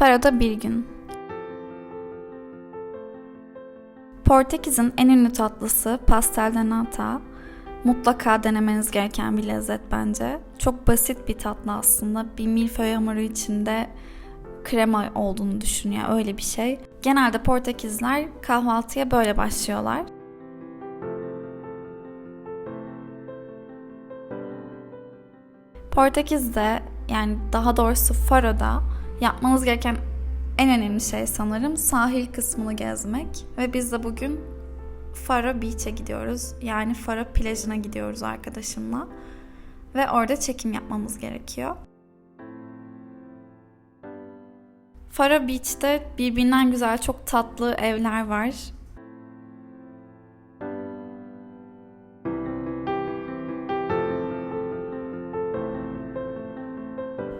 Faro'da bir gün. Portekiz'in en ünlü tatlısı pastel de nata. Mutlaka denemeniz gereken bir lezzet bence. Çok basit bir tatlı aslında. Bir milföy hamuru içinde krema olduğunu düşünüyor. Öyle bir şey. Genelde Portekizler kahvaltıya böyle başlıyorlar. Portekiz'de yani daha doğrusu Faro'da yapmanız gereken en önemli şey sanırım sahil kısmını gezmek. Ve biz de bugün Faro Beach'e gidiyoruz. Yani Faro plajına gidiyoruz arkadaşımla. Ve orada çekim yapmamız gerekiyor. Faro Beach'te birbirinden güzel çok tatlı evler var.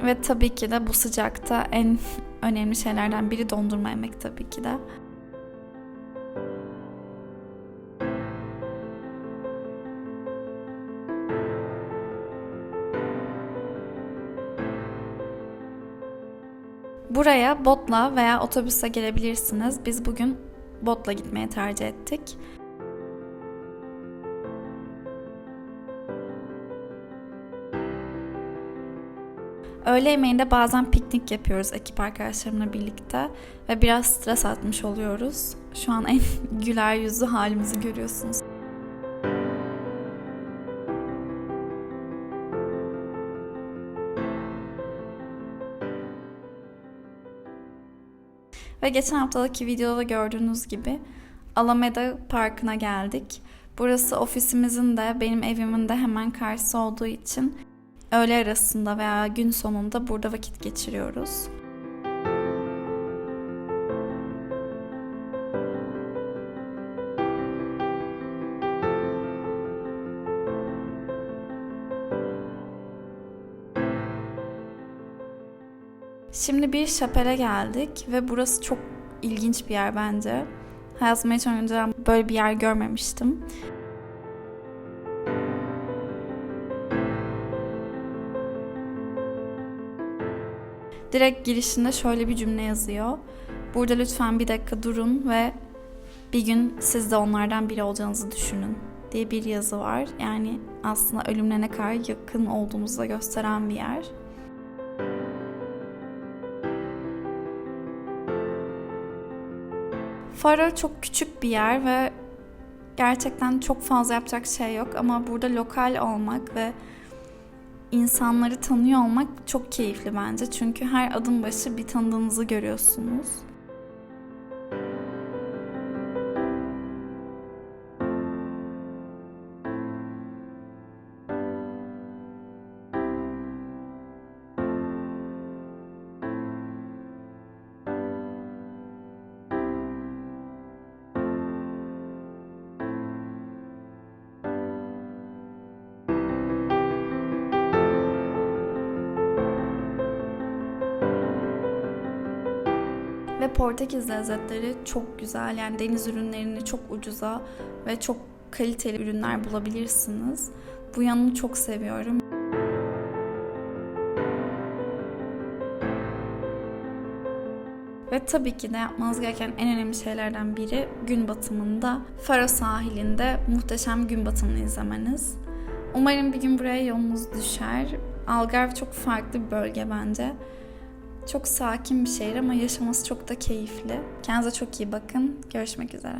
Ve tabii ki de bu sıcakta en önemli şeylerden biri dondurma yemek tabii ki de. Buraya botla veya otobüse gelebilirsiniz. Biz bugün botla gitmeye tercih ettik. Öğle yemeğinde bazen piknik yapıyoruz ekip arkadaşlarımla birlikte ve biraz stres atmış oluyoruz. Şu an en güler yüzlü halimizi görüyorsunuz. Ve geçen haftaki videoda gördüğünüz gibi Alameda Parkı'na geldik. Burası ofisimizin de benim evimin de hemen karşısı olduğu için öğle arasında veya gün sonunda burada vakit geçiriyoruz. Şimdi bir şapele geldik ve burası çok ilginç bir yer bence. Hayatımda hiç önceden böyle bir yer görmemiştim. Direkt girişinde şöyle bir cümle yazıyor. Burada lütfen bir dakika durun ve bir gün siz de onlardan biri olacağınızı düşünün diye bir yazı var. Yani aslında ölümle ne kadar yakın olduğumuzu da gösteren bir yer. Faro çok küçük bir yer ve gerçekten çok fazla yapacak şey yok ama burada lokal olmak ve insanları tanıyor olmak çok keyifli bence. Çünkü her adım başı bir tanıdığınızı görüyorsunuz. Portekiz lezzetleri çok güzel. Yani deniz ürünlerini çok ucuza ve çok kaliteli ürünler bulabilirsiniz. Bu yanını çok seviyorum. Ve tabii ki de yapmanız gereken en önemli şeylerden biri gün batımında Faro sahilinde muhteşem gün batımını izlemeniz. Umarım bir gün buraya yolunuz düşer. Algarve çok farklı bir bölge bence. Çok sakin bir şehir ama yaşaması çok da keyifli. Kendinize çok iyi bakın. Görüşmek üzere.